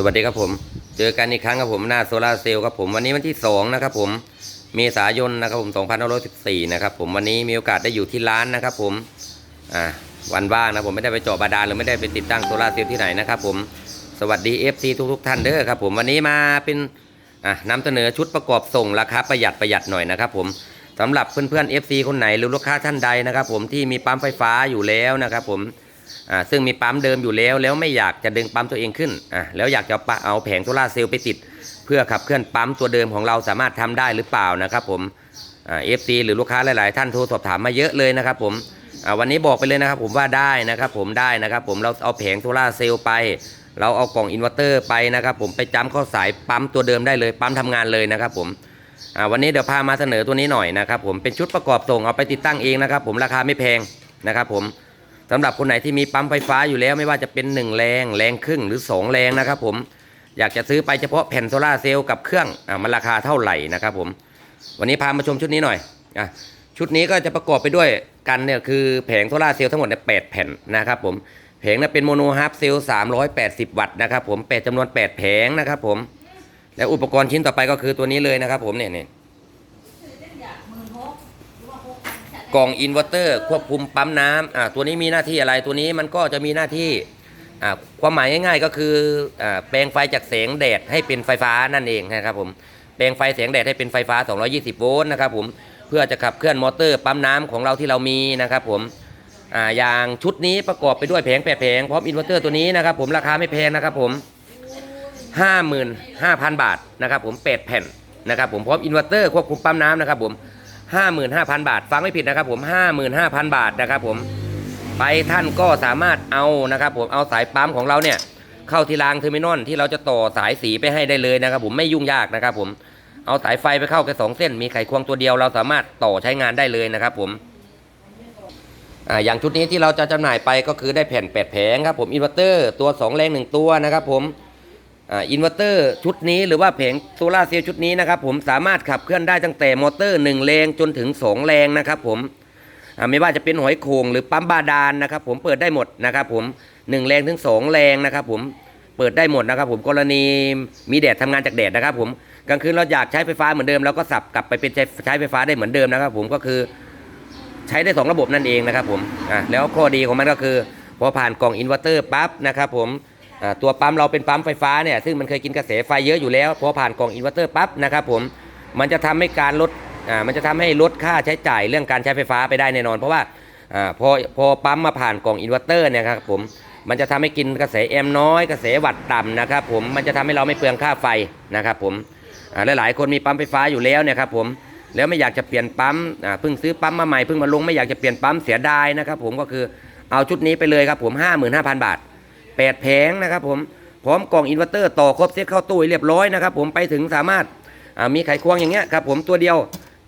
สวัสดีครับผม เจอกันอีกครั้งครับผมหน้าโซลาเซลล์ครับผมวันนี้วันที่2นะครับผมเมษายนนะครับผม2514นะครับผมวันนี้มีโอกาสได้อยู่ที่ร้านนะครับผมอ่าวันว่างนะผมไม่ได้ไปเจาะบาดาลหรือไม่ได้ไปติดตั้งโซลาเซลล์ที่ไหนนะครับผมสวัสดี FC ทุกทุกท่านเด้อครับผมวันนี้มาเป็นอะนำเสนอชุดประกอบส่งราคาประหยัดประหยัดหน่อยนะครับผมสำหรับเพื่อนๆ FC คนไหนหรือลูกค้าท่านใดนะครับผมที่มีปั๊มไฟฟ้าอยู่แล้วนะครับผม อ่าซึ่งมีปั๊มเดิมอยู่แล้ว แล้วไม่อยากจะดึงปั๊มตัวเองขึ้นอ่าแล้วอยากจะปะเอาแผงโซลาเซลล์ไปติด เพื่อขับเคลื่อนปั๊มตัวเดิมของเราสามารถทำได้หรือเปล่านะครับผมอ่าเอฟซีหรือลูกค้าหลาย ๆ ท่านโทรสอบถามมาเยอะเลยนะครับผมอ่าวันนี้บอกไปเลยนะครับผมว่าได้นะครับผมได้นะครับผมเราเอาแผงโซลาเซลล์ไปเราเอากล่องอินเวอร์เตอร์ไปนะครับผมไปจ้ำเข้าสายปั๊มตัวเดิมได้เลยปั๊มทำงานเลยนะครับผมวันนี้เดี๋ยวพามาเสนอตัวนี้หน่อยนะครับผมเป็นชุดประกอบส่งเอาไปติดตั้งเองนะครับผมราคาไม่แพงนะครับผม สำหรับคนไหนที่มีปั๊มไฟฟ้าอยู่แล้วไม่ว่าจะเป็น 1 แรง แรงครึ่งหรือ 2 แรงนะครับผมอยากจะซื้อไปเฉพาะแผ่นโซลาเซลล์กับเครื่องอะมันราคาเท่าไหร่นะครับผมวันนี้พามาชมชุดนี้หน่อยอะชุดนี้ก็จะประกอบไปด้วยกันเนี่ยคือแผงโซลาเซลล์ทั้งหมดเนี่ยแปดแผ่นนะครับผมแผงเนี่ยเป็นโมโนฮาร์ฟเซลล์380 วัตต์นะครับผมแปดจำนวน 8 แผงนะครับผมและอุปกรณ์ชิ้นต่อไปก็คือตัวนี้เลยนะครับผมเนี่ยเนี่ย กล่องอินเวอร์เตอร์ควบคุมปั๊มน้ำอ่าตัวนี้มีหน้าที่อะไรตัวนี้มันก็จะมีหน้าที่อ่าความหมายง่ายๆก็คืออ่าแปลงไฟจากแสงแดดให้เป็นไฟฟ้านั่นเองนะครับผมแปลงไฟแสงแดดให้เป็นไฟฟ้า 220 โวลต์นะครับผมเพื่อจะขับเคลื่อนมอเตอร์ปั๊มน้ำของเราที่เรามีนะครับผมอ่าอย่างชุดนี้ประกอบไปด้วยแผงแปดแผงพร้อมอินเวอร์เตอร์ตัวนี้นะครับผมราคาไม่แพงนะครับผม55,000 บาทนะครับผม8แผ่นนะครับผมพร้อมอินเวอร์เตอร์ควบคุมปั๊มน้ำนะครับผม 55,000 บาท ฟังไม่ผิดนะครับผม 55,000 บาทนะครับผม ไปท่านก็สามารถเอานะครับผม เอาสายปั๊มของเราเนี่ย เข้าที่รางเทอร์มินอลที่เราจะต่อสายสีไปให้ได้เลยนะครับผมไม่ยุ่งยากนะครับผม เอาสายไฟไปเข้าแค่สองเส้น มีไขควงตัวเดียวเราสามารถต่อใช้งานได้เลยนะครับผมอ่าอย่างชุดนี้ที่เราจะจำหน่ายไปก็คือได้แผ่นแปดแผงครับผม อินเวอร์เตอร์ตัว2แรง1ตัวนะครับผม อินเวอร์เตอร์ชุดนี้หรือว่าแผงโซลาเซลล์ชุดนี้นะครับผมสามารถขับเคลื่อนได้ตั้งแต่มอเตอร์ 1 แรงจนถึง 2 แรงนะครับผมไม่ว่าจะเป็นหอยโขงหรือปั๊มบาดาลนะครับผมเปิดได้หมดนะครับผม 1 แรงถึง 2 แรงนะครับผมเปิดได้หมดนะครับผมกรณีมีแดดทำงานจากแดดนะครับผมกลางคืนเราอยากใช้ไฟฟ้าเหมือนเดิมเราก็สับกลับไปเป็นใช้ไฟฟ้าได้เหมือนเดิมนะครับผมก็คือใช้ได้สองระบบนั่นเองนะครับผมอะแล้วข้อดีของมันก็คือ พอผ่านกล่องอินเวอร์เตอร์ปั๊บนะครับผม ตัวปั๊มเราเป็นปั๊มไฟฟ้าเนี่ยซึ่งมันเคยกินกระแสไฟเยอะอยู่แล้วพอผ่านกล่องอินเวอร์เตอร์ปั๊บนะครับผมมันจะทำให้การลดมันจะทำให้ลดค่าใช้จ่ายเรื่องการใช้ไฟฟ้าไปได้แน่นอน เพราะว่าอพอพอปั๊มมาผ่านกล่องอินเวอร์เตอร์เนี่ยครับผมมันจะทำให้กินกระแสแอมน้อย กระแสวัตต์ต่ำนะครับผมมันจะทำให้เราไม่เปลืองค่าไฟนะครับผมอ่าหลายคนมีปั๊มไฟฟ้าอยู่แล้วเนี่ยครับผมแล้วไม่อยากจะเปลี่ยนปั๊มเพิ่งซื้อปั๊มมาใหม่เพิ่งมาลงไม่อยากจะเปลี่ยนปั๊มเสียดายนะครับผมก็คือเอาชุดนี้ไปเลยครับผม 55,000 บาท 8 แผงนะครับผมพร้อมกล่องอินเวอร์เตอร์ต่อครบเซ็ตเข้าตู้เรียบร้อยนะครับผมไปถึงสามารถามีไขควงอย่างเงี้ยครับผมตัวเดียว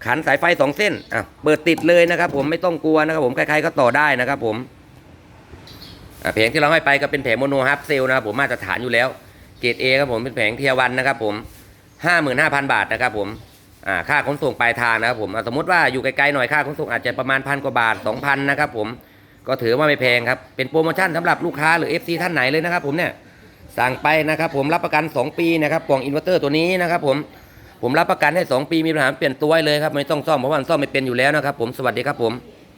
ขันสายไฟ 2 เส้นอะเปิดติดเลยนะครับผมไม่ต้องกลัวนะครับผมใครๆก็ต่อได้นะครับผมแผงที่เราให้ไปก็เป็นแผงโมโนฮับเซลนะครับผมมาตรฐานอยู่แล้ว เกรดเอครับผมเป็นแผงเทียวันนะครับผม55,000บาทนะครับผมอ่าค่าขนส่งปลายทางนะครับผมสมมติว่าอยู่ไกลๆหน่อยค่าขนส่งอาจจะประมาณพันกว่าบาท2,000นะครับผม ก็ถือว่าไม่แพงครับ เป็นโปรโมชั่นสำหรับลูกค้าหรือ FC ท่านไหนเลยนะครับ ผมเนี่ยสั่งไปนะครับผมรับประกัน 2 ปีนะครับกล่องอินเวอร์เตอร์ตัวนี้นะครับผมผมรับประกันให้ 2 ปีมีปัญหาเปลี่ยนตัวให้เลยครับไม่ต้องซ่อมเพราะว่ามันซ่อมไม่เป็นอยู่แล้วนะครับผมสวัสดีครับผม